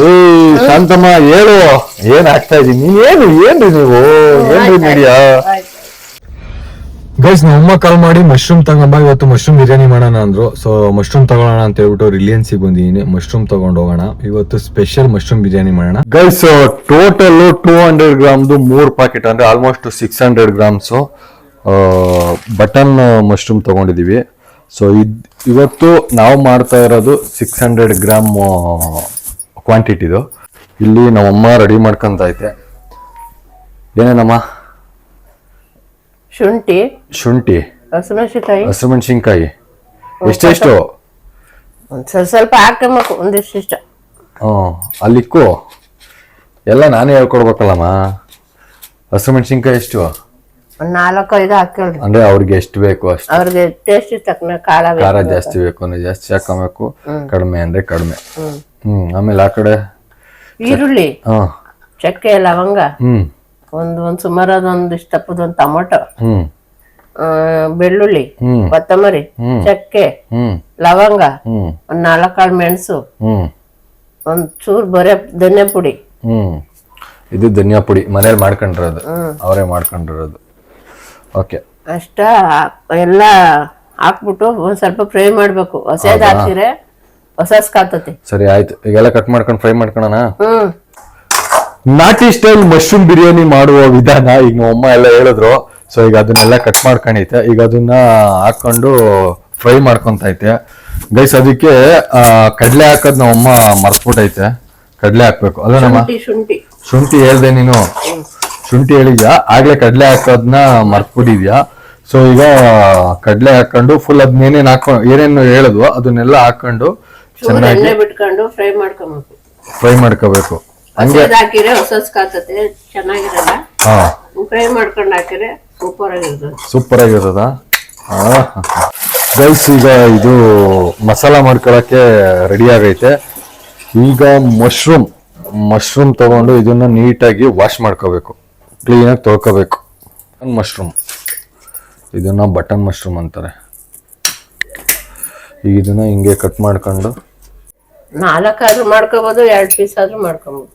ಏಯ್ ಶಾಂತಮ್ಮ ಹೇಳು. ಏನ್ ಆಗ್ತಾ ಇದೀನಿ ಏನು ಏನ್ರಿ ನೀವು? ಏನ್ರಿ ಮೀಡಿಯಾ ಗೈಸ್ ನಮ್ಮ ಕಾಲ್ ಮಾಡಿ ಮಶ್ರೂಮ್ ತಗೊಂಬ ಇವತ್ತು ಮಶ್ರೂಮ್ ಬಿರಿಯಾನಿ ಮಾಡೋಣ ಅಂದ್ರು. ಸೊ ಮಶ್ರೂಮ್ ತಗೊಳ್ಳೋಣ ಅಂತ ಹೇಳ್ಬಿಟ್ಟು ರಿಲಿಯನ್ಸ್ ಬಂದಿದ್ದೀನಿ. ಮಶ್ರೂಮ್ ತಗೊಂಡು ಹೋಗೋಣ. ಇವತ್ತು ಸ್ಪೆಷಲ್ ಮಶ್ರೂಮ್ ಬಿರಿಯಾನಿ ಮಾಡೋಣ. ಗೈಸ್ ಟೋಟಲ್ ಟೂ ಹಂಡ್ರೆಡ್ ಗ್ರಾಮ್ದು ಮೂರ್ ಪ್ಯಾಕೆಟ್ ಅಂದ್ರೆ almost six hundred grams button mushroom ತಗೊಂಡಿದೀವಿ. So ಇದ್ ಇವತ್ತು ನಾವು ಮಾಡ್ತಾ ಇರೋದು ಸಿಕ್ಸ್ ಹಂಡ್ರೆಡ್ ಗ್ರಾಮ್ ಕ್ವಾಂಟಿಟಿದು ಇಲ್ಲಿ ನಮ್ಮಮ್ಮ ರೆಡಿ ಮಾಡ್ಕೊಂತೈತೆ ಏನೇನಮ್ಮ ಶುಂಠಿ. ಶುಂಠಿ. ಹಸಿಮೆಣಸಿನಕಾಯಿ. ಹಸಿಮೆಣಸಿನ್ಕಾಯಿ. ಎಷ್ಟೆಷ್ಟು ಸ್ವಲ್ಪ ಸ್ವಲ್ಪ ಹಾಕಬೇಕು ಒಂದಿಷ್ಟು ಹ್ಞೂ ಅಲ್ಲಿಕ್ಕು ಎಲ್ಲ ನಾನೇ ಹೇಳ್ಕೊಡ್ಬೇಕಲ್ಲಮ್ಮ. ಹಸಿಮೆಣಸಿನ್ಕಾಯಿ ಎಷ್ಟು? ಒಂದ್ ನಾಲ್ಕು ಐದು ಹಾಕೇಳ್ರಿ ಅಂದ್ರೆ ಅವ್ರಿಗೆ ಎಷ್ಟು ಬೇಕು ಅಷ್ಟು. ಅವ್ರಿಗೆ ಟೇಸ್ಟ್ ತಕ್ಕನ ಖಾರ ಬೇಕು. ಖಾರ ಜಾಸ್ತಿ ಬೇಕು ಅಂದ್ರೆ ಜಾಸ್ತಿ ಹಾಕೋಬೇಕು ಕಡಿಮೆ ಅಂದ್ರೆ ಕಡಿಮೆ. ಹ್ಮ್. ಹ್ಮ್ ಆಮೇಲೆ ಆ ಕಡೆ ಈರುಳ್ಳಿ. ಹಾ. ಚಕ್ಕೆ ಲವಂಗ. ಹ್ಮ್. ಒಂದ್ ಒಂದ್ ಸುಮಾರಾದ ಒಂದಿಷ್ಟು ತಪ್ಪದ ಒಂದ್ ಟೊಮೊಟೊ. ಹ್ಮ್. ಆ, ಬೆಳ್ಳುಳ್ಳಿ ಹ್ಮ್. ಕೊತ್ತಂಬರಿ ಚಕ್ಕೆ ಹ್ಮ್. ಲವಂಗ. ಹ್ಮ್. ಒಂದ್ ನಾಲ್ಕಾಳು ಮೆಣಸು. ಹ್ಮ್. ಒಂದ್ ಚೂರ್ ಬರೇ ಧನ್ಯ ಪುಡಿ. ಹ್ಮ್. ಇದು ಧನಿಯಾ ಪುಡಿ. ಮನೇಲಿ ಮಾಡ್ಕೊಂಡಿರೋದು. ಅವರೇ ಮಾಡ್ಕೊಂಡಿರೋದು. ಓಕೆ. ಅಷ್ಟ ಎಲ್ಲ ಹಾಕ್ಬಿಟ್ಟು ಒಂದ್ ಸ್ವಲ್ಪ ಫ್ರೈ ಮಾಡ್ಬೇಕು. ಹೊಸದ್ ಹಾಕ್ಸಿರೆ ಹೊಸ ಕಾತತಿ. ಸರಿ ಆಯ್ತು. ಈಗೆಲ್ಲ ಕಟ್ ಮಾಡ್ಕೊಂಡು ಫ್ರೈ ಮಾಡ್ಕೊಳಣ? ಹ್ಮ್. ನಾಟಿ ಸ್ಟೈಲ್ ಮಶ್ರೂಮ್ ಬಿರಿಯಾನಿ ಮಾಡುವ ವಿಧಾನ ಈಗ ನಮ್ಮ ಅಮ್ಮ ಎಲ್ಲ ಹೇಳಿದ್ರು. ಸೊ ಈಗ ಅದನ್ನೆಲ್ಲ ಕಟ್ ಮಾಡ್ಕೊಂಡೈತೆ ಈಗ ಅದನ್ನ ಹಾಕೊಂಡು ಫ್ರೈ ಮಾಡ್ಕೊಂತೈತೆ ಗೈಸ್ ಅದಕ್ಕೆ ಕಡಲೆ ಹಾಕೋದ್ ನಮ್ಮ ಅಮ್ಮ ಮರ್ತ್ಬಿಟ್ಟೈತೆ ಕಡಲೆ ಹಾಕ್ಬೇಕು. ಅಲ್ಲ ನಮ್ಮ ಶುಂಠಿ ಶುಂಠಿ. ಶುಂಠಿ ಹೇಳ್ದೆ ನೀನು. ಶುಂಠಿ ಹೇಳಿದ್ಯಾ ಆಗ್ಲೇ ಕಡಲೆ ಹಾಕೋದನ್ನ ಮರ್ತ್ಬಿಟ್ಟಿದ್ಯಾ? ಸೊ ಈಗ ಕಡಲೆ ಹಾಕೊಂಡು ಫುಲ್ ಅದನ್ನೇನೇನ್ ಹಾಕೊಂಡು ಏನೇನು ಹೇಳಿದ್ವು ಅದನ್ನೆಲ್ಲ ಹಾಕೊಂಡು ಚೆನ್ನಾಗಿ ಬಿಟ್ಕೊಂಡು ಫ್ರೈ ಮಾಡ್ಕೊಬೇಕು. ಫ್ರೈ ಮಾಡ್ಕೋಬೇಕು. ಹಂಗೆ ಹೊಸದ್ ಹಾಕಿದ್ರೆ ಹೊಸಸ್ ಕಾತತಿ ಚೆನ್ನಾಗಿರಲ್ಲ? ಹಾ. ಫ್ರೈ ಮಾಡ್ಕೊಂಡು ಹಾಕಿದ್ರೆ ಸೂಪರ್ ಆಗಿರ್ತದೆ ಸೂಪರ್ ಆಗಿರ್ತದ ಗೈಸ್ ಈಗ ಇದು ಮಸಾಲ ಮಾಡ್ಕೊಳಕ್ಕೆ ರೆಡಿ ಆಗೈತೆ. ಈಗ ಮಶ್ರೂಮ್ ಮಶ್ರೂಮ್ ತಗೊಂಡು ಇದನ್ನ ನೀಟಾಗಿ ವಾಶ್ ಮಾಡ್ಕೋಬೇಕು. ಕ್ಲೀನಾಗಿ ತೊಳ್ಕೋಬೇಕು. ಮಶ್ರೂಮ್ ಇದನ್ನು ಬಟನ್ ಮಶ್ರೂಮ್ ಅಂತಾರೆ. ಈಗ ಇದನ್ನು ಹಿಂಗೆ ಕಟ್ ಮಾಡ್ಕೊಂಡು ನಾಲ್ಕಾದ್ರೂ ಮಾಡ್ಕೋಬೋದು ಎರಡು ಪೀಸ್ ಆದ್ರೂ ಮಾಡ್ಕೊಬೋದು.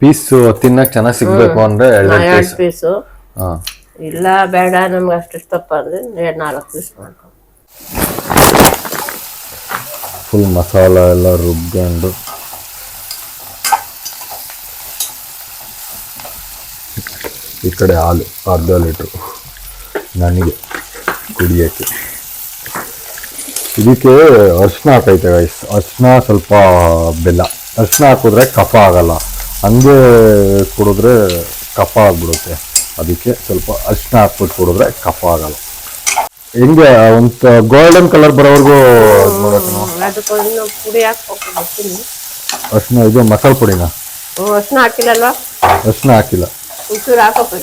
ಪೀಸ್ ತಿನ್ನಕ್ಕೆ ಚೆನ್ನಾಗಿ ಸಿಗಬೇಕು ಅಂದರೆ ಎರಡು ಪೀಸ್ ಪೀಸು ಹಾಂ. ಇಲ್ಲ ಬೇಡ ನಮ್ಗೆ ಅಷ್ಟು ಇಷ್ಟಪ್ಪ ಅಂದ್ರೆ ಎರಡ್ ನಾಲ್ಕು ಪೀಸ್ ಮಾಡ್ಕೊ ಫುಲ್ ಮಸಾಲ ಎಲ್ಲ ರುಬ್ಕೊಂಡು. ಈ ಕಡೆ ಹಾಲು ಅರ್ಧ ಲೀಟ್ರು ನನಗೆ ಕುಡಿಯೋಕ್ಕೆ. ಇದಕ್ಕೆ ಅರ್ಶಿನ ಹಾಕೈತೆ ಗೈಸ್ ಅರ್ಶಿನ ಸ್ವಲ್ಪ ಬೆಲ್ಲ. ಅರ್ಶಿನ ಹಾಕಿದ್ರೆ ಕಫ ಆಗಲ್ಲ. ಹಂಗೆ ಕುಡಿದ್ರೆ ಕಫ ಆಗಿಬಿಡುತ್ತೆ. ಅದಕ್ಕೆ ಸ್ವಲ್ಪ ಅರ್ಶಿನ ಹಾಕ್ಬಿಟ್ಟು ಕುಡಿದ್ರೆ ಕಫ ಆಗಲ್ಲ. ಹೆಂಗೆ ಒಂದು ಗೋಲ್ಡನ್ ಕಲರ್ ಬರೋವರೆಗೂ ಅರ್ಶಿನ ಇದು ಮಸಾಲೆ ಪುಡಿನ? ಅರ್ಶಿನ ಹಾಕಿಲ್ಲಲ್ವಾ? ಅರ್ಶಿನ ಹಾಕಿಲ್ಲ. ಒಂಚೂರು ಹಾಕಪ್ಪ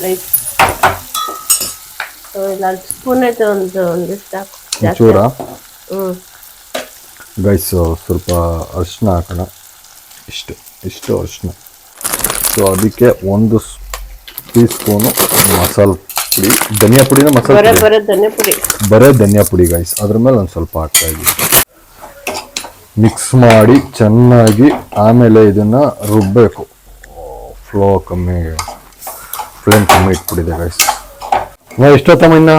ಸ್ಪೂನ್ ಐತೆ ಒಂದು ಒಂದಿಷ್ಟು ಹಾಕು. ಜಾಸ್ತಿ. ಚೂರ ಹ್ಞೂ ಗೈಸ್ ಸ್ವಲ್ಪ ಅರ್ಶಿನ ಹಾಕೋಣ. ಇಷ್ಟು ಇಷ್ಟು ಅರ್ಶಿನ ಸೊ ಅದಕ್ಕೆ ಒಂದು ಟೀ ಸ್ಪೂನು ಮಸಾಲೆ ಪುಡಿ. ಧನಿಯಾ ಪುಡಿನ ಮಸಾಲೆ ಬರೇ ಪುಡಿ? ಬರೇ ಧನ್ಯ ಪುಡಿ. ಬರೇ ಧನಿಯಾ ಪುಡಿ ಗೈಸ್ ಅದ್ರ ಮೇಲೆ ಒಂದು ಸ್ವಲ್ಪ ಹಾಕ್ತಾ ಇದ್ದೀವಿ ಮಿಕ್ಸ್ ಮಾಡಿ ಚೆನ್ನಾಗಿ ಆಮೇಲೆ ಇದನ್ನ ರುಬ್ಬಬೇಕು ಫ್ಲೋ ಕಮ್ಮಿ ಫ್ಲೇಮ್ ಕಮ್ಮಿ ಇಟ್ಬಿಟ್ಟಿದೆ ಗೈಸ್ ನಾವು ಎಷ್ಟೊತ್ತಮ್ಮ ಇನ್ನ?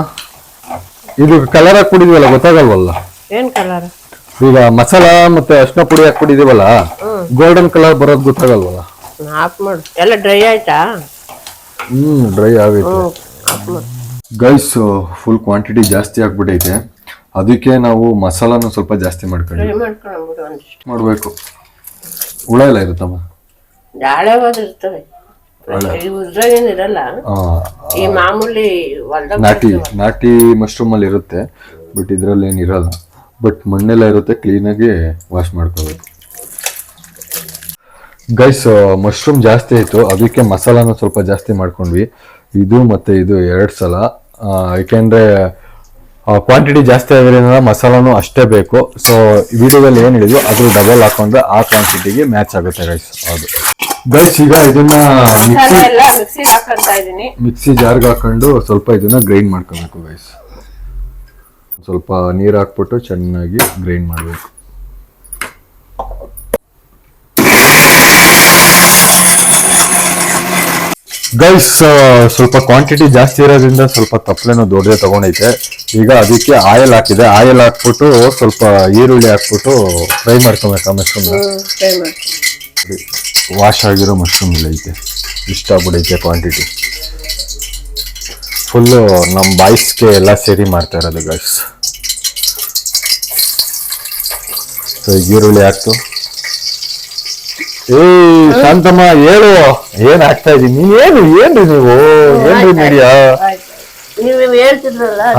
ಇದು ಕಲರ್ ಕುಡಿದೀವಲ್ಲ ಗೊತ್ತಾಗಲ್ವಲ್ಲ? ಏನ್ ಕಲರ್ ಈಗ ಮಸಾಲ ಮತ್ತೆ ಅರ್ಶಿನ ಪುಡಿ ಹಾಕ್ಬಿಟ್ಟಿದೀವಲ್ಲ ಗೋಲ್ಡನ್ ಕಲರ್ ಬರೋದು ಗೊತ್ತಾಗಲ್ವಲ್ಲ? ಆಫ್ ಮಾಡು. ಎಲ್ಲ ಡ್ರೈ ಆಯ್ತಾ? ಹ್ಮ್ ಡ್ರೈ ಆಗೈತೆ. ಗೈಸ್ ಫುಲ್ ಕ್ವಾಂಟಿಟಿ ಜಾಸ್ತಿ ಆಗ್ಬಿಟ್ಟೈತೆ ಅದಕ್ಕೆ ನಾವು ಮಸಾಲಾನು ಸ್ವಲ್ಪ ಜಾಸ್ತಿ ಮಾಡ್ಕೊಂಡು ಮಾಡಬೇಕು. ಹುಳ ಎಲ್ಲ ಇರುತ್ತಮ್ಮ ಜಾಳೆ ಇರ್ತವೆ. ಈ ಮಾಮೂಲಿ ನಾಟಿ ನಾಟಿ ಮಶ್ರೂಮ್ ಅಲ್ಲಿ ಇರುತ್ತೆ ಬಟ್ ಇದ್ರಲ್ಲಿ ಇರಲ್ಲ. ಬಟ್ ಮಣ್ಣೆಲ್ಲ ಇರುತ್ತೆ ಕ್ಲೀನಾಗಿ ವಾಶ್ ಮಾಡ್ಕೋಬೇಕು. ಗೈಸ್ ಮಶ್ರೂಮ್ ಜಾಸ್ತಿ ಆಯಿತು. ಅದಕ್ಕೆ ಮಸಾಲಾನು ಸ್ವಲ್ಪ ಜಾಸ್ತಿ ಮಾಡ್ಕೊಂಡ್ವಿ. ಇದು ಮತ್ತೆ ಇದು ಎರಡು ಸಲ. ಏಕೆಂದರೆ ಯಾಕೆಂದ್ರೆ ಕ್ವಾಂಟಿಟಿ ಜಾಸ್ತಿ ಆಗಿರೋದ್ರಿಂದ ಮಸಾಲಾನು ಅಷ್ಟೇ ಬೇಕು. ಸೊ ವಿಡಿಯೋದಲ್ಲಿ ಏನು ಹೇಳಿದ್ವು ಅದ್ರ ಡಬಲ್ ಹಾಕೊಂಡ್ರೆ ಆ ಕ್ವಾಂಟಿಟಿಗೆ ಮ್ಯಾಚ್ ಆಗುತ್ತೆ ಗೈಸ್ ಹೌದು ಗೈಸ್ ಈಗ ಇದನ್ನ ಮಿಕ್ಸಿ ಮಿಕ್ಸಿ ಜಾರ್ಗೆ ಹಾಕೊಂಡು ಸ್ವಲ್ಪ ಇದನ್ನ ಗ್ರೈಂಡ್ ಮಾಡ್ಕೋಬೇಕು ಗೈಸ್ ಸ್ವಲ್ಪ ನೀರು ಹಾಕ್ಬಿಟ್ಟು ಚೆನ್ನಾಗಿ ಗ್ರೈಂಡ್ ಮಾಡಬೇಕು. ಗೈಸ್ ಸ್ವಲ್ಪ ಕ್ವಾಂಟಿಟಿ ಜಾಸ್ತಿ ಇರೋದ್ರಿಂದ ಸ್ವಲ್ಪ ತಪ್ಪಲೆನೂ ದೊಡ್ಡದೇ ತಗೊಂಡೈತೆ. ಈಗ ಅದಕ್ಕೆ ಆಯಿಲ್ ಹಾಕಿದೆ. ಆಯಿಲ್ ಹಾಕ್ಬಿಟ್ಟು ಸ್ವಲ್ಪ ಈರುಳ್ಳಿ ಹಾಕ್ಬಿಟ್ಟು ಫ್ರೈ ಮಾಡ್ಕೊಬೇಕು ಆಮೇಲೆ ವಾಶ್ ಆಗಿರೋ ಮಶ್ರೂಮ್ ಇಲ್ಲ ಐತೆ. ಇಷ್ಟ ಆಗ್ಬಿಡೈತೆ ಕ್ವಾಂಟಿಟಿ ಫುಲ್ಲು ನಮ್ಮ ಬಾಯ್ಸ್ಗೆ ಎಲ್ಲ ಸೇರಿ ಮಾಡ್ತಾ ಇರೋದು ಗಾಯ್ಸ್ ಸೊ ಈರುಳ್ಳಿ ಹಾಕ್ತು. ಏ ಶಾಂತಮ್ಮ ಹೇಳು. ಏನ್ ಆಗ್ತಾ ಇದೀನಿ ನೀನ್ ಏನು ಏನ್ರಿ ನೀವು? ಏನ್ರಿ ಮೀಡಿಯಾ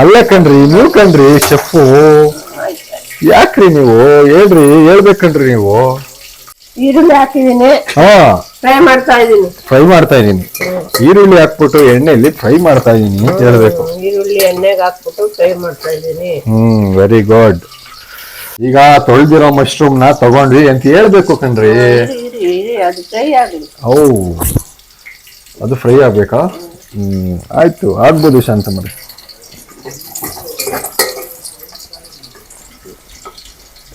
ಅಲ್ಲ ಕಣ್ರಿ ನೀವು ಕಣ್ರಿ ಶೆಫು ಯಾಕ್ರಿ ನೀವು? ಹೇಳ್ರಿ ಹೇಳ್ಬೇಕಣ್ರಿ ನೀವು. ಈರುಳ್ಳಿ ಹಾಕಿದೀನಿ. ಹಾ. ಫ್ರೈ ಮಾಡ್ತಾ ಇದ್ದೀನಿ ಫ್ರೈ ಮಾಡ್ತಾ ಇದೀನಿ. ಈರುಳ್ಳಿ ಹಾಕ್ಬಿಟ್ಟು ಎಣ್ಣೆಯಲ್ಲಿ ಫ್ರೈ ಮಾಡ್ತಾ ಇದೀನಿ ಅಂತ ಹೇಳ್ಬೇಕು. ಈರುಳ್ಳಿ ಎಣ್ಣೆಗೆ ಹಾಕ್ಬಿಟ್ಟು ಫ್ರೈ ಮಾಡ್ತಾ ಇದ್ದೀನಿ ಹ್ಮ್ ವೆರಿ ಗುಡ್ ಈಗ ತೊಳ್ದಿರೋ ಮಶ್ರೂಮ್ನ ತಗೊಂಡ್ವಿ ಅಂತ ಹೇಳ್ಬೇಕು ಕಣ್ರಿ. ಅದು ಫ್ರೈ ಆಗಲಿ. ಓ ಅದು ಫ್ರೈ ಆಗ್ಬೇಕಾ? ಹ್ಮ್ ಆಯ್ತು ಆಗ್ಬೋದು ಶಾಂತಮರಿ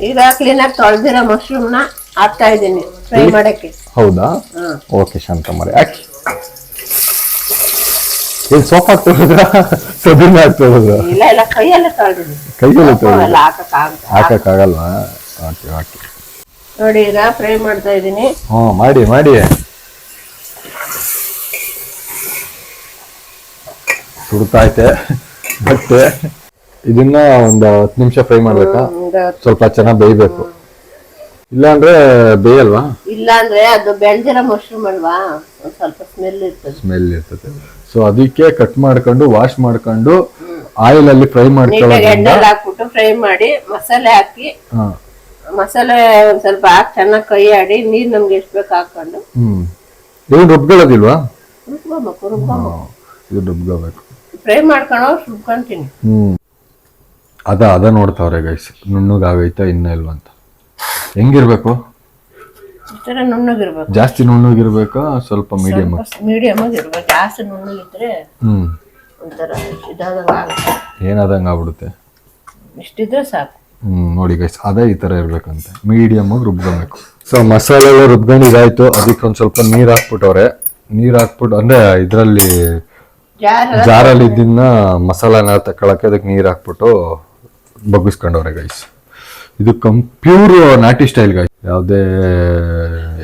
ಈಗ ಕ್ಲೀನಾಗಿ ತೊಳೆದಿರೋ ಮಶ್ರೂಮ್ನ ಹಾಕ್ತಾ ಇದ್ದೀನಿ. ಫ್ರೈ ಮಾಡಕ್ಕೆ. ಹೌದಾ? ಹಾ. ಓಕೆ ಶಾಂತಮ್ಮ ಅಕ್ಕಿ ಏನ್ ಸೋಪ್ ಹಾಕ್ತಾ ಹೋದ್ರ ಸದಿನ ಹಾಕ್ತಾ ಹೋದ್ರ ಇಲ್ಲ ಇಲ್ಲ ಕೈಯಲ್ಲೇ ತೊಳೆದಿದ್ದೀನಿ. ಕೈಯಲ್ಲಿ ತೊಳ್ದು ಎಲ್ಲ ಹಾಕಕ್ಕಾಗ ಹಾಕಕ್ಕಾಗಲ್ವಾ ಓಕೆ ಓಕೆ ನೋಡಿ ಈಗ ಫ್ರೈ ಮಾಡ್ತಾ ಇದ್ದೀನಿ. ಹ್ಞೂ ಮಾಡಿ ಮಾಡಿ. ಸುಡ್ತೈತೆ ಬಟ್ಟೆ. ಇದನ್ನ ಒಂದು ಹತ್ತು ನಿಮಿಷ ಫ್ರೈ ಮಾಡ್ಬೇಕಾ? ಒಂದು ಸ್ವಲ್ಪ ಚೆನ್ನಾಗಿ ಬೇಯಬೇಕು. ಇಲ್ಲಾಂದ್ರೆ ಬೇಯಲ್ವಾ? ಇಲ್ಲ ಅಂದ್ರೆ ಅದು ಬೆಳ್ದಿರೋ ಮಶ್ರೂಮ್ ಅಲ್ವಾ? ಒಂದ್ ಸ್ವಲ್ಪ ಸ್ಮೆಲ್ ಇರ್ತದೆ. ಸ್ಮೆಲ್ ಇರ್ತದೆ. ಸೊ ಅದಕ್ಕೆ ಕಟ್ ಮಾಡ್ಕೊಂಡು ವಾಶ್ ಮಾಡ್ಕೊಂಡು ಆಯಿಲ್ ಅಲ್ಲಿ ಫ್ರೈ ನೀಟಾಗಿ ಮಾಡ್ಕೊಳ್ಳೋದ್ರಿಂದ ಎಣ್ಣೆಲಿ ಹಾಕ್ಬಿಟ್ಟು ಫ್ರೈ ಮಾಡಿ ಮಸಾಲೆ ಹಾಕಿ ಹಾ. ಮಸಾಲೆ ಒಂದ್ ಸ್ವಲ್ಪ ಹಾಕಿ ಚೆನ್ನಾಗಿ ಕೈ ಆಡಿ ನೀರ್ ನಮ್ಗೆ ಎಷ್ಟ್ ಬೇಕು ಹಾಕೊಂಡು ಹ್ಮ್. ಇದು ರುಬ್ಕೊಳ್ಳೋದಿಲ್ವಾ? ರುಬ್ಕೊಬೇಕು ರುಬ್ಕೊಬೇಕು. ಹಾ, ಇದು ರುಬ್ಕೋಬೇಕು. ಫ್ರೈ ಮಾಡ್ಕೊಂಡು ರುಬ್ಕೊಂತೀನಿ. ಹ್ಮ್. ಅದ ಅದ ನೋಡ್ತಾವ್ರೆ ಗೈಸ್ ನುಣ್ಣಗಾಗೈತಾ ಇನ್ನ ಇಲ್ವಾ ಅಂತ. ಹೆಂಗಿರ್ಬೇಕು? ನುಣ್ಣಗಿರ್ಬೇಕು. ಜಾಸ್ತಿ ನುಣ್ಣಗಿರ್ಬೇಕಾ ಸ್ವಲ್ಪ ಮೀಡಿಯಮ್ ಮೀಡಿಯಮ್ ಆಗಿ ಇರ್ಬೇಕು ಜಾಸ್ತಿ ನುಣ್ಣಗಿದ್ರೆ ಹ್ಮ್. ಒಂಥರ ಇದಾದಂಗ ಆಗುತ್ತೆ. ಏನಾದಂಗ ಆಗ್ಬಿಡುತ್ತೆ? ಇಷ್ಟಿದ್ರೆ ಸಾಕು. ಹ್ಮ್ ನೋಡಿ ಗೈಸ್ ಅದೇ ಈ ತರ ಇರ್ಬೇಕಂತೆ. ಮೀಡಿಯಮ್ ಆಗಿ ರುಬ್ಕೊಬೇಕು. ಸೊ ಮಸಾಲೆ ಎಲ್ಲ ರುಬ್ಕೊಂಡು ಇದಾಯ್ತು. ಅದಕ್ಕೆ ಒಂದ್ ಸ್ವಲ್ಪ ನೀರ್ ಹಾಕ್ಬಿಟ್ಟವ್ರೆ. ನೀರ್ ಹಾಕ್ಬಿಟ್ಟು ಅಂದ್ರೆ ಇದ್ರಲ್ಲಿ ಜಾರ ಜಾರಲ್ಲಿ? ಇದ್ದಿನ ಮಸಾಲಾನ ತಕೊಳಕ್ಕೆ ಅದಕ್ಕೆ ನೀರ್ ಹಾಕ್ಬಿಟ್ಟು ಬಗ್ಗಿಸ್ಕೊಂಡವ್ರೆ ಗೈಸ್ ಇದು ಕಂಪ್ಯೂರ್ ನಾಟಿ ಸ್ಟೈಲ್ ಗಾಯ್ಸ್ ಯಾವ್ದೇ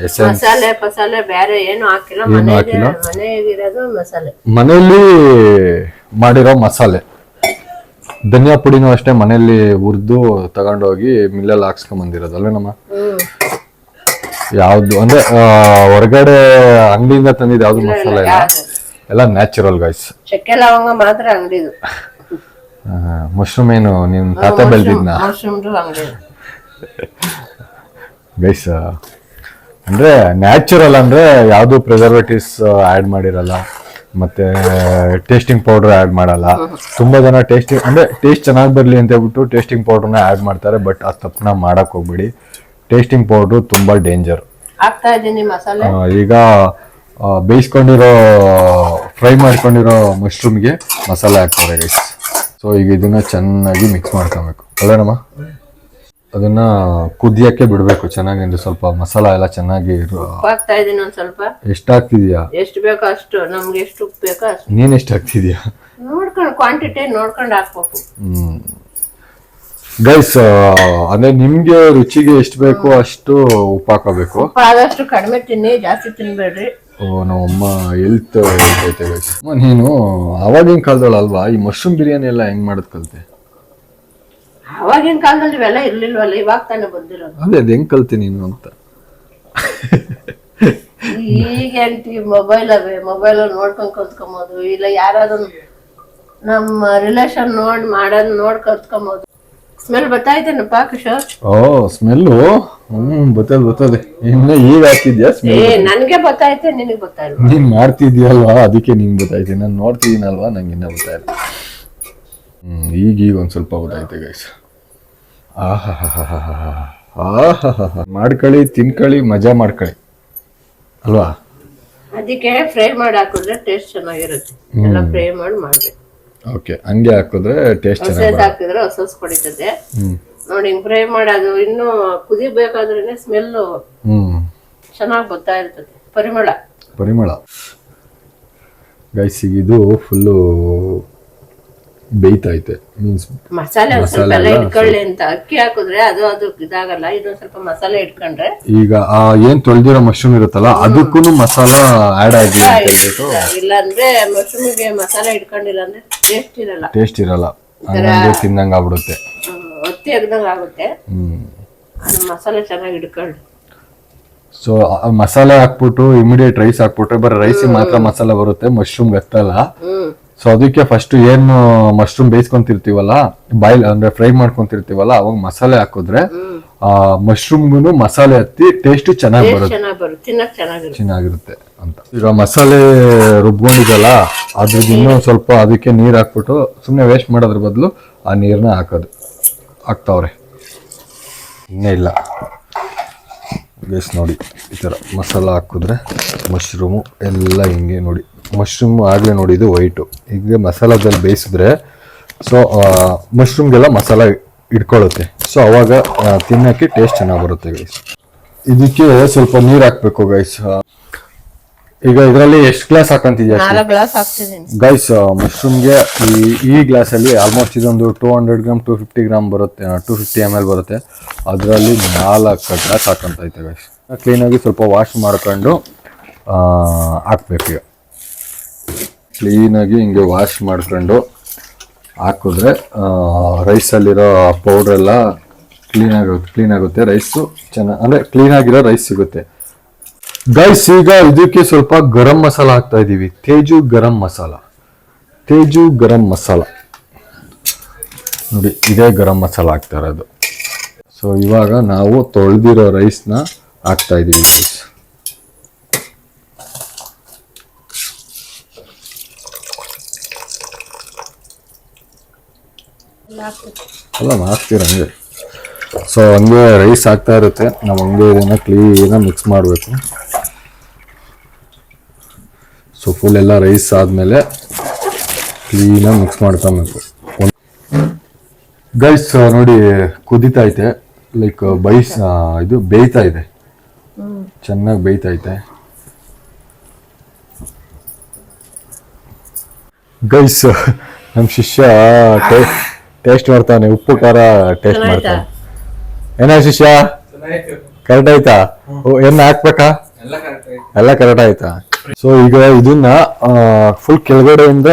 ಎಸೆನ್ಸ್ ಮಸಾಲೆ ಪಸಾಲೆ ಬೇರೆ ಏನು ಹಾಕಿಲ್ಲ. ಏನು ಮನೆಗೆ ಹಾಕಿಲ್ಲ? ಮನೆಗಿರೋದು ಮಸಾಲೆ. ಮನೆಯಲ್ಲಿ ಮಾಡಿರೋ ಮಸಾಲೆ. ಧನಿಯಾ ಪುಡಿನೂ ಅಷ್ಟೇ ಮನೆಯಲ್ಲಿ ಹುರಿದು ತಗೊಂಡೋಗಿ ಮಿಲ್ಲಲ್ಲಿ ಹಾಕ್ಸ್ಕೊಂಡ್ ಬಂದಿರೋದು ಅಲ್ವೇ ನಮ್ಮ ಹ್ಮ್. ಯಾವ್ದು ಅಂದ್ರೆ ಆ, ಹೊರಗಡೆ ಅಂಗಡಿಯಿಂದ ತಂದಿದ್ದು ಯಾವ್ದು ಮಸಾಲೆ ಇಲ್ಲ ಯಾವ್ದು? ಎಲ್ಲ ನ್ಯಾಚುರಲ್ ಗಾಯ್ಸ್ ಚಕ್ಕೆ ಲವಂಗ ಮಾತ್ರ ಅಂಗಡಿದು. ಮಶ್ರೂಮ್ ಏನು ನಿಮ್ ತಾತ ಬೆಳೆದಿದ್ನ? ಮಶ್ರೂಮ್ದು ಅಂದರೆ ಗೈಸ್ ಅಂದ್ರೆ ನ್ಯಾಚುರಲ್ ಅಂದ್ರೆ ಯಾವ್ದು ಪ್ರಿಸರ್ವೇಟಿವ್ಸ್ ಆಡ್ ಮಾಡಿರಲ್ಲ. ಮತ್ತೆ ಟೇಸ್ಟಿಂಗ್ ಪೌಡರ್ ಆಡ್ ಮಾಡಲ್ಲ. ತುಂಬಾ ಜನ ಟೇಸ್ಟಿಂಗ್ ಅಂದ್ರೆ ಟೇಸ್ಟ್ ಚೆನ್ನಾಗಿ ಬರ್ಲಿ ಅಂತ ಹೇಳ್ಬಿಟ್ಟು ಟೇಸ್ಟಿಂಗ್ ಪೌಡರ್ನ ಆಡ್ ಮಾಡ್ತಾರೆ ಬಟ್ ಆ ತಪ್ಪನ್ನ ಮಾಡಕ್ ಹೋಗ್ಬೇಡಿ. ಟೇಸ್ಟಿಂಗ್ ಪೌಡರ್ ತುಂಬಾ ಡೇಂಜರ್ ಈಗ ಬೇಯಿಸ್ಕೊಂಡಿರೋ ಫ್ರೈ ಮಾಡ್ಕೊಂಡಿರೋ ಮಶ್ರೂಮ್ಗೆ ಮಸಾಲೆ ಹಾಕ್ತಾರೆ ಗೈಸ್ ಸೊ ಈಗ ಇದನ್ನ ಚೆನ್ನಾಗಿ ಮಿಕ್ಸ್ ಮಾಡ್ಕೊಬೇಕು. ಅಲ್ಲೇನಮ್ಮ ಅದನ್ನ ಕುದಿಯಕ್ಕೆ ಬಿಡಬೇಕು. ಚೆನ್ನಾಗಿ ಸ್ವಲ್ಪ ಮಸಾಲ ಎಲ್ಲ ಚೆನ್ನಾಗಿ ಹಾಕ್ತಾ ಇದ್ದೀನಿ ಒಂದ್ ಸ್ವಲ್ಪ. ಎಷ್ಟು ಹಾಕ್ತಿದ್ಯಾ ಎಷ್ಟು ಬೇಕೋ ಅಷ್ಟು. ನಮ್ಗೆ ಎಷ್ಟು ಉಪ್ಪು ಬೇಕೋ ಅಷ್ಟು. ನೀನ್ ಎಷ್ಟು ಹಾಕ್ತಿದ್ಯಾ? ನೋಡ್ಕೊಂಡು ಕ್ವಾಂಟಿಟಿ ನೋಡ್ಕೊಂಡು ಹಾಕ್ಬೇಕು. ಹ್ಮ್. ಗೈಸ್ ಅಂದ್ರೆ ನಿಮ್ಗೆ ರುಚಿಗೆ ಎಷ್ಟು ಬೇಕು ಅಷ್ಟು ಉಪ್ಪು ಹಾಕಬೇಕು ಆದಷ್ಟು ಕಡಿಮೆ ತಿನ್ನಿ ಜಾಸ್ತಿ ತಿನ್ಬೇಡ್ರಿ. ಓ ನಮ್ಮಮ್ಮ ಹೆಲ್ತ್ ಐತೆ ಗೈಸ್ ನೀನು ಅವಾಗಿನ ಕಾಲದೊಳಲ್ವಾ ಈ ಮಶ್ರೂಮ್ ಬಿರಿಯಾನಿ ಎಲ್ಲ ಹೆಂಗ್ ಮಾಡೋದ್ ಕಲ್ತೆ? ಅವಾಗಿನ ಕಾಲದಲ್ಲಿ ಇವೆಲ್ಲ ಇರ್ಲಿಲ್ವಲ್ಲ ಇವಾಗ ತಾನೇ ಬಂದಿರೋದು. ಅದೇ ಅದ್ ಹೆಂಗ್ ಕಲ್ತಿ ನೀನು ಅಂತ. ಈಗ ಮೊಬೈಲ್ ಅವೇ ಮೊಬೈಲ್ ನೋಡ್ಕೊಂಡ್ ಕಲ್ತ್ಕೊಂಬೋದು ಇಲ್ಲ ಯಾರಾದ್ರೂ ನಮ್ಮ ರಿಲೇಷನ್ ನೋಡ್ ಮಾಡೋದ್ ನೋಡ್ ಕಲ್ತ್ಕೊಂಬೋದು ಸ್ಮೆಲ್ ಬರ್ತಾಯ್ತೇನಪ್ಪ ಕಿಶೋರ್ ಓ ಸ್ಮೆಲ್ಲು? ಹ್ಮ್ ಬರ್ತದೆ ಬರ್ತದೆ. ಇನ್ನು ಈಗ ಹಾಕಿದ್ಯಾ ಏ ಸ್ಮೆಲ್ ನನ್ಗೆ ಗೊತ್ತಾಯ್ತೆ ನಿನಗೆ ಗೊತ್ತಾಯಿಲ್ಲ ನೀನ್ ಮಾಡ್ತಿದ್ಯಲ್ವಾ? ಅದಕ್ಕೆ ನಿಂಗೆ ಗೊತ್ತಾಯ್ತು ನಾನು ನೋಡ್ತಿದ್ದೀನಲ್ವಾ? ನಂಗೆ ಇನ್ನೂ ಗೊತ್ತಾಯ್ತು ಹ್ಮ್ ಈಗ ಈಗ ಒಂದ್ ಸ್ವಲ್ಪ ಗೊತ್ತಾಯ್ತು ಗೈಸ್ ಆಹಾ ಮಾಡ್ಕೊಳ್ಳಿ ತಿನ್ಕೊಳ್ಳಿ ಮಜಾ ಮಾಡ್ಕೊಳ್ಳಿ ಅಲ್ವಾ? ಅದಕ್ಕೆ ಫ್ರೈ ಮಾಡಿ ಹಾಕಿದ್ರೆ ಟೇಸ್ಟ್ ಚೆನ್ನಾಗಿರುತ್ತೆ. ಎಲ್ಲ ಫ್ರೈ ಮಾಡಿ ಮಾಡ್ಬೇಕು. ಓಕೆ ಹಂಗೆ ಹಾಕಿದ್ರೆ ಟೇಸ್ಟ್ ಚೆನ್ನಾಗಿ ಹಾಕಿದ್ರೆ ಹೊಸ ಹೊಡಿತದೆ ಹ್ಮ್. ನೋಡಿ ಹಿಂಗ್ ಫ್ರೈ ಮಾಡೋದು ಇನ್ನು ಕುದಿಬೇಕಾದ್ರೆ ಸ್ಮೆಲ್ಲು ಹ್ಮ್. ಚೆನ್ನಾಗಿ ಬರ್ತಾ ಇರ್ತದೆ. ಪರಿಮಳ. ಪರಿಮಳ. ಗೈಸ್ ಇದು ಫುಲ್ಲು ಬೇಯ್ತೈತೆ ಮೀನ್ಸ್ ಮಸಾಲೆ ಒಂದ್ ಸ್ವಲ್ಪ ಮಸಾಲೆ ಎಲ್ಲ ಎಲ್ಲ ಇಟ್ಕೊಳ್ಳಿ ಅಂತ ಅಕ್ಕಿ ಹಾಕಿದ್ರೆ ಅದು ಅದು ಇದಾಗಲ್ಲ ಇದು ಸ್ವಲ್ಪ ಮಸಾಲೆ ಇಟ್ಕೊಂಡ್ರೆ. ಈಗ ಆ ಏನ್ ತೊಳೆದಿರೋ ಮಶ್ರೂಮ್ ಇರುತ್ತಲ್ಲ ಅದಕ್ಕೂ ಮಸಾಲ ಆಡ್ ಆಗಿ ಅಂತ ಹೇಳ್ಬಿಟ್ಟು ಇಲ್ಲ ಅಂದ್ರೆ ಮಶ್ರೂಮಿಗೆ ಮಸಾಲೆ ಇಟ್ಕೊಂಡಿಲ್ಲ ಅಂದ್ರೆ ಟೇಸ್ಟ್ ಇರಲ್ಲ. ಟೇಸ್ಟ್ ಇರಲ್ಲ. ಹಂಗಂದ್ರೆ ತಿನ್ನಂಗ ಆಗ್ಬಿಡುತ್ತೆ. ಹ್ಮ್, ಒತ್ತಿ ಎಗ್ದಂಗ್ ಆಗುತ್ತೆ. ಹ್ಮ್. ಅದು ಮಸಾಲೆ ಚೆನ್ನಾಗಿ ಇಟ್ಕೊಳ್ಳಿ ಸೊ ಮಸಾಲೆ ಹಾಕ್ಬಿಟ್ಟು ಇಮಿಡಿಯೇಟ್ ರೈಸ್ ಹಾಕ್ಬಿಟ್ರೆ ಬರೀ ರೈಸ್ ಮಾತ್ರ ಮಸಾಲೆ ಬರುತ್ತೆ ಮಶ್ರೂಮ್ ಬೆತ್ತಲ್ಲ ಹ್ಮ್. ಸೊ ಅದಕ್ಕೆ ಫಸ್ಟ್ ಏನು ಮಶ್ರೂಮ್ ಬೇಯಿಸ್ಕೊಂತಿರ್ತೀವಲ್ಲ ಬಾಯ್ಲ್ ಅಂದ್ರೆ ಫ್ರೈ ಮಾಡ್ಕೊಂತಿರ್ತೀವಲ್ಲ ಅವಾಗ ಮಸಾಲೆ ಹಾಕಿದ್ರೆ ಆ ಮಶ್ರೂಮ್ಗೂ ಮಸಾಲೆ ಹತ್ತಿ ಟೇಸ್ಟ್ ಚೆನ್ನಾಗಿ ಬರುತ್ತೆ. ಚೆನ್ನಾಗಿರುತ್ತೆ ಅಂತ. ಈಗ ಮಸಾಲೆ ರುಬ್ಕೊಂಡಿದ್ದಲ್ಲ ಅದ್ರದ್ದು ಇನ್ನೂ ಸ್ವಲ್ಪ ಅದಕ್ಕೆ ನೀರು ಹಾಕ್ಬಿಟ್ಟು ಸುಮ್ಮನೆ ವೇಸ್ಟ್ ಮಾಡೋದ್ರ ಬದಲು ಆ ನೀರನ್ನ ಹಾಕೋದು. ಹಾಕ್ತಾವ್ರೆ. ಇನ್ನೇ ಇಲ್ಲ. ಬೇಸ್ ನೋಡಿ ಈ ಥರ ಮಸಾಲ ಹಾಕಿದ್ರೆ ಮಶ್ರೂಮು ಎಲ್ಲ ಹಿಂಗೆ ನೋಡಿ. ಮಶ್ರೂಮ್ ಆಗಲೇ ನೋಡಿದ್ದು ವೈಟು ಈಗ ಮಸಾಲದಲ್ಲಿ ಬೇಯಿಸಿದ್ರೆ ಸೊ ಮಶ್ರೂಮ್ಗೆಲ್ಲ ಮಸಾಲ ಇಟ್ಕೊಳ್ಳುತ್ತೆ. ಸೊ ಅವಾಗ ತಿನ್ನೋಕ್ಕೆ ಟೇಸ್ಟ್ ಚೆನ್ನಾಗಿ ಬರುತ್ತೆ ಗೈಸ್ ಇದಕ್ಕೆ ಸ್ವಲ್ಪ ನೀರು ಹಾಕ್ಬೇಕು ಗೈಸ್ ಈಗ ಇದರಲ್ಲಿ ಎಷ್ಟು ಗ್ಲಾಸ್ ಹಾಕಂತಿದ್ಯಾ ಗೈಸ್ ಮಶ್ರೂಮ್ಗೆ ಈ ಈ ಗ್ಲಾಸಲ್ಲಿ ಆಲ್ಮೋಸ್ಟ್ ಇದೊಂದು two hundred gram two fifty gram ಬರುತ್ತೆ ಟೂ ಫಿಫ್ಟಿ ಎಂ ಎಲ್ ಬರುತ್ತೆ. ಅದರಲ್ಲಿ ನಾಲ್ಕು ಗ್ಲಾಸ್ ಹಾಕಂತೈತೆ ಗೈಸ್ ಕ್ಲೀನಾಗಿ ಸ್ವಲ್ಪ ವಾಶ್ ಮಾಡ್ಕೊಂಡು ಹಾಕ್ಬೇಕು ಈಗ. ಕ್ಲೀನಾಗಿ ಹಿಂಗೆ ವಾಶ್ ಮಾಡ್ಕೊಂಡು ಹಾಕಿದ್ರೆ ರೈಸಲ್ಲಿರೋ ಪೌಡ್ರೆಲ್ಲ ಕ್ಲೀನ್ ಕ್ಲೀನಾಗುತ್ತೆ ಕ್ಲೀನ್ ಆಗುತ್ತೆ. ರೈಸು ಚೆನ್ನಾಗಿ ಅಂದರೆ ಕ್ಲೀನಾಗಿರೋ ರೈಸ್ ಸಿಗುತ್ತೆ. ಗೈಸ್ ಈಗ ಇದಕ್ಕೆ ಸ್ವಲ್ಪ ಗರಂ ಮಸಾಲ ಹಾಕ್ತಾ ಇದ್ದೀವಿ ತೇಜು ಗರಂ ಮಸಾಲ. ತೇಜು ಗರಂ ಮಸಾಲ. ನೋಡಿ, ಇದೇ ಗರಂ ಮಸಾಲ ಹಾಕ್ತಾ ಇರೋದು. ಸೊ ಇವಾಗ ನಾವು ತೊಳೆದಿರೋ ರೈಸ್ನ ಹಾಕ್ತಾ ಇದ್ದೀವಿ ಗೈಸ್ ಅಲ್ಲ, ಹಾಕ್ತೀರ ಹಂಗೆ? ಸೊ ಹಂಗೆ ರೈಸ್ ಆಗ್ತಾ ಇರುತ್ತೆ. ನಾವು ಹಂಗೆ ಇದನ್ನ ಕ್ಲೀನಾಗಿ ಮಿಕ್ಸ್ ಮಾಡಬೇಕು. ಸೊ ಫುಲ್ ಎಲ್ಲ ರೈಸ್ ಆದಮೇಲೆ ಕ್ಲೀನಾಗಿ ಮಿಕ್ಸ್ ಮಾಡ್ಕೊಬೇಕು. ಗೈಸ್ ನೋಡಿ, ಕುದಿತಾ ಐತೆ. ಲೈಕ್ ಬೈಸ್ ಇದು ಬೇಯ್ತಾ ಇದೆ. ಚೆನ್ನಾಗಿ ಚೆನ್ನಾಗಿ ಬೇಯ್ತೈತೆ ಗೈಸ್ ನಮ್ಮ ಶಿಷ್ಯ ಟೇಸ್ಟ್ ಮಾಡ್ತಾನೆ ಉಪ್ಪು ಖಾರ ಟೇಸ್ಟ್? ಮಾಡ್ತಾನೆ. ಏನ ಶಿಷ್ಯ? ಕರೆಕ್ಟ್ ಆಯ್ತಾ? ಓ, ಏನ್ ಹಾಕ್ಬೇಕಾ? ಎಲ್ಲ ಕರೆಕ್ಟ್ ಆಯ್ತಾ. ಸೊ ಈಗ ಇದನ್ನ ಫುಲ್ ಕೆಳಗಡೆಯಿಂದ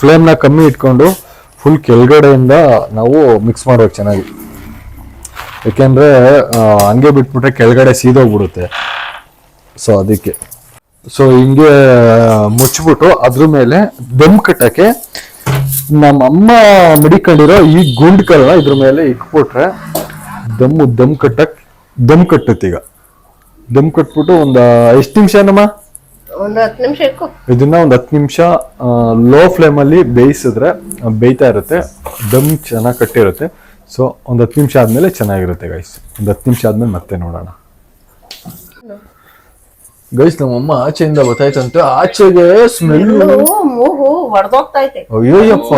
ಫ್ಲೇಮ್ನ ಕಮ್ಮಿ ಇಟ್ಕೊಂಡು ಫುಲ್ ಕೆಳಗಡೆಯಿಂದ ನಾವು ಮಿಕ್ಸ್ ಮಾಡ್ಬೇಕು ಚೆನ್ನಾಗಿ. ಯಾಕೆಂದ್ರೆ ಹಂಗೆ ಬಿಟ್ಬಿಟ್ರೆ ಕೆಳಗಡೆ ಸೀದೋಗ್ಬಿಡುತ್ತೆ. ಸೊ ಅದಕ್ಕೆ. ಸೊ ಹಿಂಗೆ ಮುಚ್ಚಿಬಿಟ್ಟು ಅದ್ರ ಮೇಲೆ ದಮ್ ಕಟ್ಟಕ್ಕೆ ನಮ್ಮ ಅಮ್ಮ ಮಡಿಕೊಂಡಿರೋ ಈ ಗುಂಡ್ಕಲ್ನ ಇದ್ರ ಮೇಲೆ ಇಕ್ಬಿಟ್ರೆ ದಮ್ಮು ದಮ್ ಕಟ್ಟಕ್ ದಮ್ ಕಟ್ಟುತ್ತೆ ಈಗ. ದಮ್ ಕಟ್ಬಿಟ್ಟು ಒಂದು ಎಷ್ಟು ನಿಮಿಷ ನಮ್ಮ ಒಂದು ಹತ್ತು ನಿಮಿಷ ಇಕ್ಕು ಇದನ್ನ ಒಂದು ಹತ್ತು ನಿಮಿಷ ಲೋ ಫ್ಲೇಮಲ್ಲಿ ಬೇಯಿಸಿದ್ರೆ ಬೇಯ್ತಾ ಇರುತ್ತೆ ದಮ್ ಚೆನ್ನಾಗಿ ಕಟ್ಟಿರುತ್ತೆ. ಸೊ ಒಂದು ಹತ್ತು ನಿಮಿಷ ಆದಮೇಲೆ ಚೆನ್ನಾಗಿರುತ್ತೆ ಗೈಸ್ ಒಂದು ಹತ್ತು ನಿಮಿಷ ಆದ್ಮೇಲೆ ಮತ್ತೆ ನೋಡೋಣ. ಗೈಸ್ ನಮ್ಮಮ್ಮ ಆಚೆಯಿಂದ ಗೊತ್ತಾಯ್ತಂತೆ ಆಚೆಗೆ ಸ್ಮೆಲ್ ಇನ್ನು ಮೂಗು ಹೊಡೆದೋಗ್ತಾ ಐತೆ ಅಯ್ಯೋಯ್ಯಪ್ಪ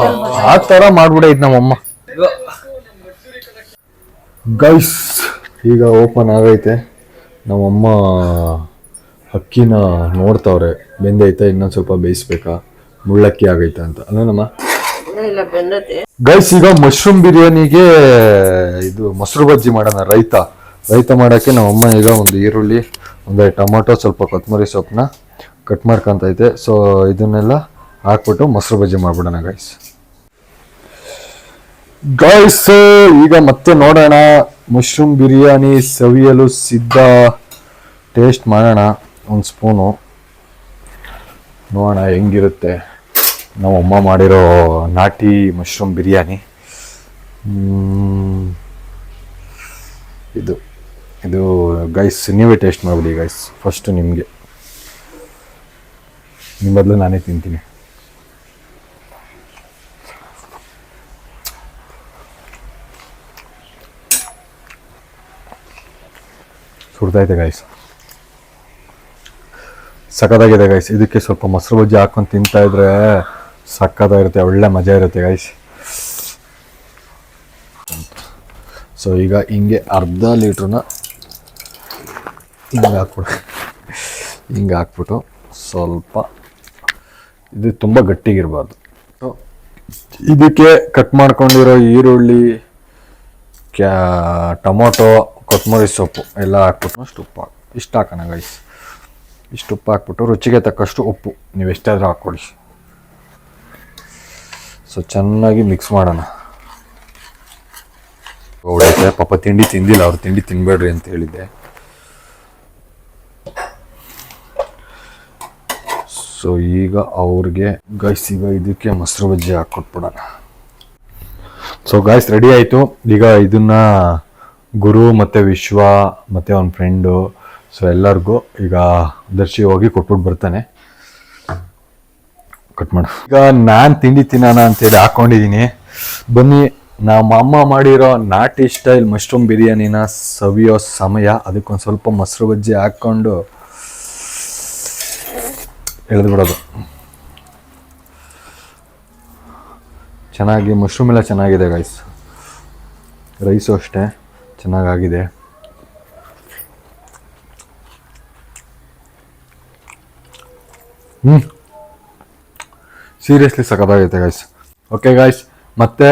ಆ ತರ ಮಾಡ್ಬಿಡೈತ್ ನಮ್ಮಮ್ಮ. ಗೈಸ್ ಈಗ ಓಪನ್ ಆಗೈತೆ. ನಮ್ಮಮ್ಮ ಅಕ್ಕಿನ ನೋಡ್ತಾವ್ರೆ. ಬೆಂದೈತೆ ಇನ್ನೊಂದು ಸ್ವಲ್ಪ ಬೇಯಿಸ್ಬೇಕಾ? ಮುಳ್ಳಕ್ಕಿ ಆಗೈತ ಅಂತ. ಅಲ್ಲೇನಮ್ಮ ಇಲ್ಲ, ಗೈಸ್ ಈಗ ಮಶ್ರೂಮ್ ಬಿರಿಯಾನಿಗೆ ಇದು ಮೊಸರು ಬಜ್ಜಿ ಮಾಡೋಣ ರೈತ. ರೈತ ಮಾಡೋಕ್ಕೆ ನಮ್ಮಮ್ಮ ಈಗ ಒಂದು ಈರುಳ್ಳಿ ಒಂದು ಟೊಮೊಟೊ ಸ್ವಲ್ಪ ಕೊತ್ತಂಬರಿ ಸೊಪ್ಪನ್ನ ಕಟ್ ಮಾಡ್ಕೊಂತೈತೆ. ಸೊ ಇದನ್ನೆಲ್ಲ ಹಾಕ್ಬಿಟ್ಟು ಮೊಸರು ಬಜ್ಜಿ ಮಾಡ್ಬಿಡೋಣ ಗಾಯ್ಸ್ ಗಾಯ್ಸ್ ಈಗ ಮತ್ತೆ ನೋಡೋಣ. ಮಶ್ರೂಮ್ ಬಿರಿಯಾನಿ ಸವಿಯಲು ಸಿದ್ಧ. ಟೇಸ್ಟ್ ಮಾಡೋಣ. ಒಂದು ಸ್ಪೂನು ನೋಡೋಣ ಹೆಂಗಿರುತ್ತೆ. ನಮ್ಮ ಅಮ್ಮ ಮಾಡಿರೋ ನಾಟಿ ಮಶ್ರೂಮ್ ಬಿರಿಯಾನಿ. ಇದು ಇದು ಗೈಸ್ ನೀವೇ ಟೇಸ್ಟ್ ಮಾಡಿಬಿಡಿ ಗೈಸ್ ಫಸ್ಟು ನಿಮಗೆ. ನಿಮ್ಮ ಬದಲು ನಾನೇ ತಿಂತೀನಿ. ಸುಡ್ತೈತೆ ಗೈಸ್ ಸಖತ್ತಾಗಿದೆ ಗೈಸ್ ಇದಕ್ಕೆ ಸ್ವಲ್ಪ ಮೊಸರು ಬಜ್ಜಿ ಹಾಕೊಂಡು ತಿಂತಾ ಇದ್ರೆ ಸಖತ್ತಾಗಿರುತ್ತೆ ಒಳ್ಳೆ ಮಜಾ ಇರುತ್ತೆ ಗೈಸ್ ಸೊ ಈಗ ಹಿಂಗೆ ಅರ್ಧ ಲೀಟ್ರನ್ನ ಹಿಂಗೆ ಹಾಕ್ಬಿಡು. ಹಿಂಗೆ ಹಾಕ್ಬಿಟ್ಟು ಸ್ವಲ್ಪ ಇದು ತುಂಬ ಗಟ್ಟಿಗಿರಬಾರ್ದು. ಇದಕ್ಕೆ ಕಟ್ ಮಾಡ್ಕೊಂಡಿರೋ ಈರುಳ್ಳಿ, ಕ್ಯಾ, ಟೊಮೊಟೊ ಕೊತ್ತಂಬರಿ ಸೊಪ್ಪು ಎಲ್ಲ ಹಾಕ್ಬಿಟ್ಟು ಅಷ್ಟು ಉಪ್ಪು ಹಾಕಿ ಇಷ್ಟು ಹಾಕೋಣ ಗೈಸ್ ಇಷ್ಟು ಉಪ್ಪು ಹಾಕ್ಬಿಟ್ಟು ರುಚಿಗೆ ತಕ್ಕಷ್ಟು ಉಪ್ಪು. ನೀವು ಎಷ್ಟಾದರೂ ಹಾಕ್ಕೊಳ್ಳಿ. ಸೊ ಚೆನ್ನಾಗಿ ಮಿಕ್ಸ್ ಮಾಡೋಣ. ಪಾಪ ತಿಂಡಿ ತಿಂದಿಲ್ಲ. ಅವ್ರು ತಿಂಡಿ ತಿನ್ಬೇಡ್ರಿ ಅಂತ ಹೇಳಿದ್ದೆ. ಸೊ ಈಗ ಅವ್ರಿಗೆ ಗೈಸ್ ಈಗ ಇದಕ್ಕೆ ಮೊಸರು ಬಜ್ಜಿ ಹಾಕ್ಕೊಟ್ಬಿಡೋಣ. ಸೊ ಗಾಯ್ಸ್ ರೆಡಿ ಆಯಿತು. ಈಗ ಇದನ್ನ ಗುರು ಮತ್ತು ವಿಶ್ವ ಮತ್ತು ಅವನ ಫ್ರೆಂಡು ಸೊ ಎಲ್ಲರಿಗೂ ಈಗ ದರ್ಶಿ ಹೋಗಿ ಕೊಟ್ಬಿಟ್ಟು ಬರ್ತಾನೆ. ಕಟ್ ಮಾಡ. ಈಗ ನಾನು ತಿಂಡಿ ತಿನ್ನೋಣ ಅಂತೇಳಿ ಹಾಕೊಂಡಿದ್ದೀನಿ ಬನ್ನಿ ನಮ್ಮ ಅಮ್ಮ ಮಾಡಿರೋ ನಾಟಿ ಸ್ಟೈಲ್ ಮಶ್ರೂಮ್ ಬಿರಿಯಾನಿನ ಸವಿಯೋ ಸಮಯ. ಅದಕ್ಕೊಂದು ಸ್ವಲ್ಪ ಮೊಸರು ಬಜ್ಜಿ ಹಾಕ್ಕೊಂಡು ಎಳೆದು ಬಿಡೋದು. ಚೆನ್ನಾಗಿ ಮಶ್ರೂಮ್ ಎಲ್ಲ ಚೆನ್ನಾಗಿದೆ ಗೈಸ್ ರೈಸು ಅಷ್ಟೇ. ಚೆನ್ನಾಗಾಗಿದೆ. ಹ್ಞೂ ಸೀರಿಯಸ್ಲಿ ಸಖತ್ತಾಗೈತೆ ಗಾಯ್ಸ್ ಓಕೆ ಗಾಯ್ಸ್ ಮತ್ತೆ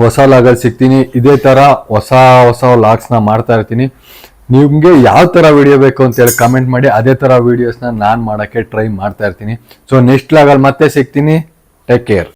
ಹೊಸ ಲಾಗಲ್ಲಿ ಸಿಗ್ತೀನಿ. ಇದೇ ಥರ ಹೊಸ ಹೊಸ ಲಾಗ್ಸ್ನ ಮಾಡ್ತಾ ಇರ್ತೀನಿ. ನಿಮಗೆ ಯಾವ ಥರ ವಿಡಿಯೋ ಬೇಕು ಅಂತೇಳಿ ಕಮೆಂಟ್ ಮಾಡಿ. ಅದೇ ಥರ ವೀಡಿಯೋಸ್ನ ನಾನು ಮಾಡೋಕ್ಕೆ ಟ್ರೈ ಮಾಡ್ತಾ ಇರ್ತೀನಿ. ಸೊ ನೆಕ್ಸ್ಟ್ ಲಾಗಲ್ಲಿ ಮತ್ತೆ ಸಿಗ್ತೀನಿ. Take care